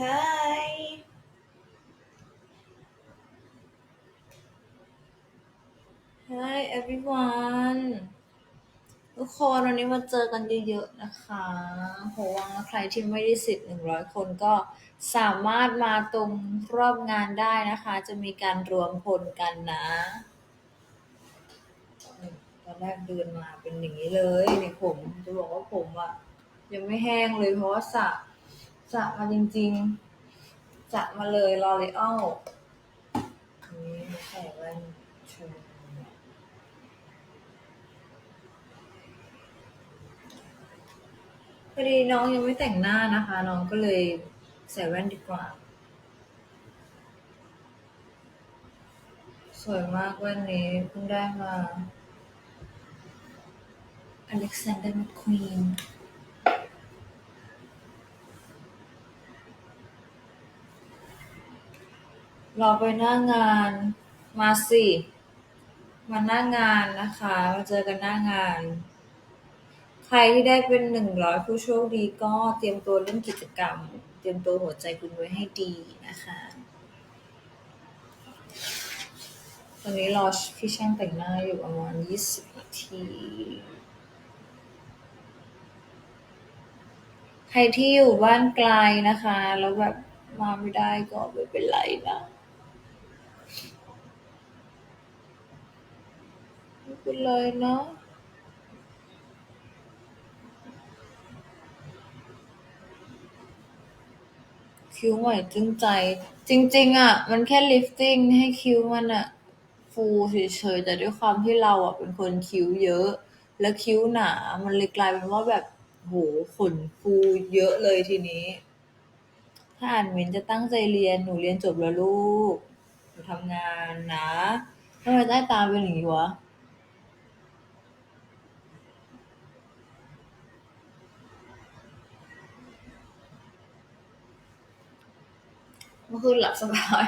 Hi Hi everyone ทุกคนวันนี้มาเจอกันเยอะๆนะคะเพราะว่าใครที่ไม่ได้สิทธิ์หนึ่งร้อยคนก็สามารถมาตรงรอบงานได้นะคะ จะมีการรวมพลกันนะ ตอนแรกเดินมาเป็นอย่างนี้เลยนี่ผมจะบอกว่าผมอะยังไม่แห้งเลยเพราะว่าสระ สระมาจริงๆสระมาเลยลอเรอัลนี่ใส่แว่นชมพอดีน้องยังไม่แต่งหน้านะคะ น้องก็เลยใส่แว่นดีกว่า สวยมากแว่นนี้เพิ่งได้มา Alexander McQueen เราไปหน้างานมาสิ มาหน้างานนะคะ มาเจอกันหน้างาน ใครที่ได้เป็นหนึ่งร้อยผู้โชคดีก็เตรียมตัวเล่นกิจกรรม เตรียมตัวหัวใจคุณไว้ให้ดีนะคะตอนนี้รอพี่ช่างแต่งหน้าอยู่ประมาณยี่สิบนาทีใครที่อยู่บ้านไกลนะคะ แล้วแบบมาไม่ได้ก็ไม่เป็นไรนะ ไม่เป็นไรนะคิ้วใหม่จึงใจ จริง ๆ อะ มันแค่ลิฟติ้งให้คิ้วมันอะ ฟูเฉยๆแต่ด้วยความที่เราอะเป็นคนคิ้วเยอะ แล้วคิ้วหนา มันเลยกลายเป็นว่าแบบโหขนฟูเยอะเลยทีนี้ ถ้าอ่านเมนจะตั้งใจเรียนหนูเรียนจบแล้วลูกหนูทำงานนะทำไมใต้ตาเป็นอย่างนี้วะ เมื่อคืนหลับสบาย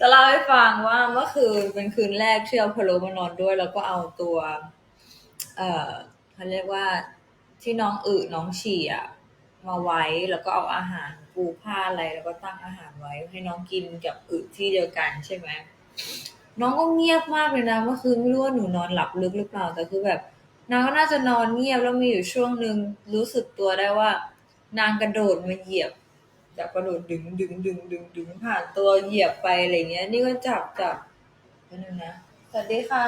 จะเล่าให้ฟังว่าเมื่อคืนเป็นคืนแรกที่เอาพะโล้มานอนด้วย แล้วก็เอาตัว เอ่อเขาเรียกว่าที่น้องอึน้องฉี่อะมาไว้แล้วก็เอาอาหารปูผ้าอะไรแล้วก็ตั้งอาหารไว้ ให้น้องกินกับอึที่เดียวกันใช่ไหมน้องก็เงียบมากเลยนะเมื่อคืนไม่รู้ว่าหนูนอนหลับลึกหรือเปล่าแต่คือแบบนางก็น่าจะนอนเงียบแล้วมีอยู่ช่วงหนึ่งรู้สึกตัวได้ว่า นางกระโดดมาเหยียบ จับกระโดดดึงดึงดึงดึงดึงผ่านตัวเหยียบไปอะไรเงี้ย นี่ก็จับจับนิดนึงนะ สวัสดีค่ะ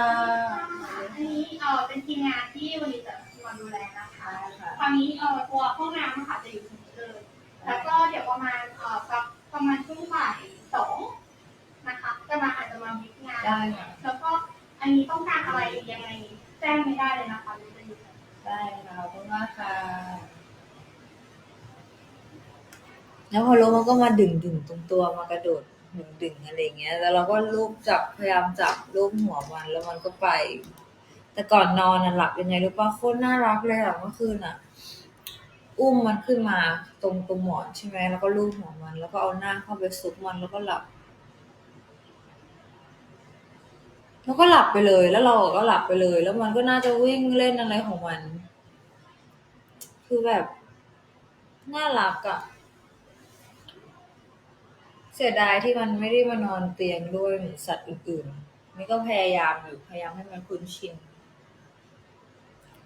อันนี้เออเป็นทีมงานที่วันนี้จะมาดูแลนะคะค่ะคราวนี้เออตัวห้องน้ำอะค่ะจะอยู่ตรงนี้เลยแล้วก็เดี๋ยวประมาณเออสักประมาณช่วงบ่ายสองนะคะจะมาอาจจะมาวิกงานได้ค่ะแล้วก็อันนี้ต้องการอะไรยังไงแจ้งไม่ได้เลยนะคะจะอยู่ได้ค่ะขอบคุณมากค่ะ แล้วพอลงมันก็มาดึงดึงตรงตัวมากระโดดดึงดึงอะไรเงี้ย แล้วเราก็ลูบจับพยายามจับลูบหัวมันแล้วมันก็ไป แต่ก่อนนอนน่ะหลับยังไงรู้ป่ะโคตรน่ารักเลยอะเมื่อคืนอะ อุ้มมันขึ้นมาตรงตรงหมอนใช่ไหมแล้วก็ลูบหัวมัน แล้วก็เอาหน้าเข้าไปซุกมันแล้วก็หลับแล้วก็หลับไปเลย แล้วเราก็หลับไปเลย แล้วมันก็น่าจะวิ่งเล่นอะไรของมัน คือแบบ น่ารักอะ เสียดายที่มันไม่ได้มานอนเตียงด้วยเหมือนสัตว์อื่นๆ นี่ก็พยายามอยู่ พยายามให้มันคุ้นชิน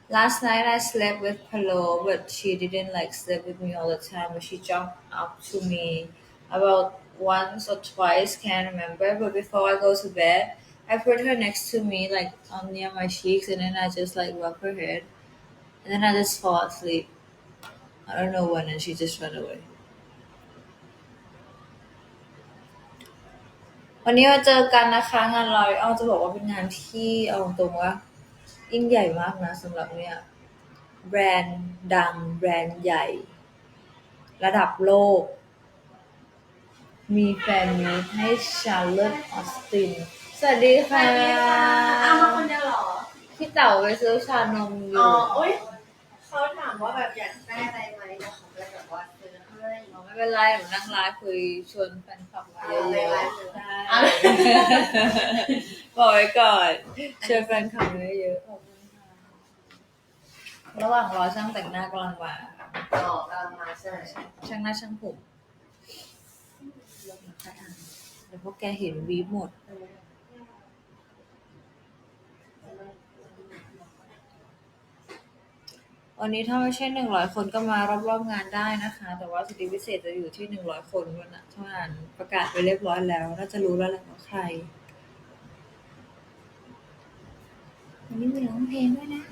Last night I slept with Palo, but she didn't like sleep with me all the time. But she jumped up to me about once or twice, can't remember. But before I go to bed, I put her next to me, like on near my cheeks, and then I just like rub her head, and then I just fall asleep. I don't know when, and she just ran away. วันนี้มาเจอกันนะคะ งานลอยเอาจะบอกว่าเป็นงานที่เอาตรงว่ายิ่งใหญ่มากนะสำหรับเนี่ยแบรนด์ดัง แบรนด์ใหญ่ ระดับโลก มีแฟนมีตให้ชาร์ลอตออสติน สวัสดีค่ะ เอามาคนเดียวเหรอ พี่เต๋าไปซื้อชานมออ๋อยู่โอ๊ยเขาถามว่าแบบอยากได้อะไรไหม ไม่เป็นไรหนูนั่งไลฟ์คุยชวนแฟนคลับมาเยเอาในอะไลๆฟ์ซื้อได้อะบอกไว้ก่อนเชิญแฟนคลับมาเยอะๆขอบคุณค่ะระหว่างรอช่างแต่งหน้ากำลังมาค่ะต่อกำลังมาใช่ไหมช่างหน้าช่างผมแล้วค่อยอ่านเดี๋ยวพวกแกเห็นวีฟหมด วันนี้ถ้าไม่ใช่หนึ่งร้อยคนก็มารอบๆงานได้นะคะ แต่ว่าสิทธิพิเศษจะอยู่ที่หนึ่งร้อยคนวันนะเท่านั้นประกาศไปเรียบร้อยแล้วน่าจะรู้แล้วแหละว่าใครวันนี้มีร้องเพลงด้วยนะ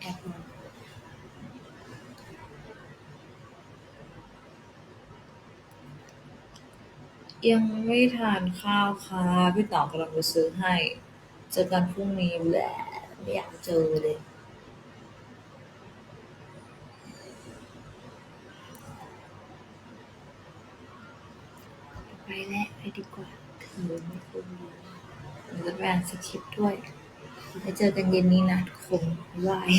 แอบมายังไม่ทานข้าวค่ะพี่ต่อกำลังไปซื้อให้ เจอกันพรุ่งนี้แหละไม่อยากเจอเลย ไปแล้วไปดีกว่าถือไม่คุ้มเลยเดี๋ยวจะไปอ่านสคริปต์ด้วยไปเจอกันเย็นนี้นะทุกคนบ๊ายบาย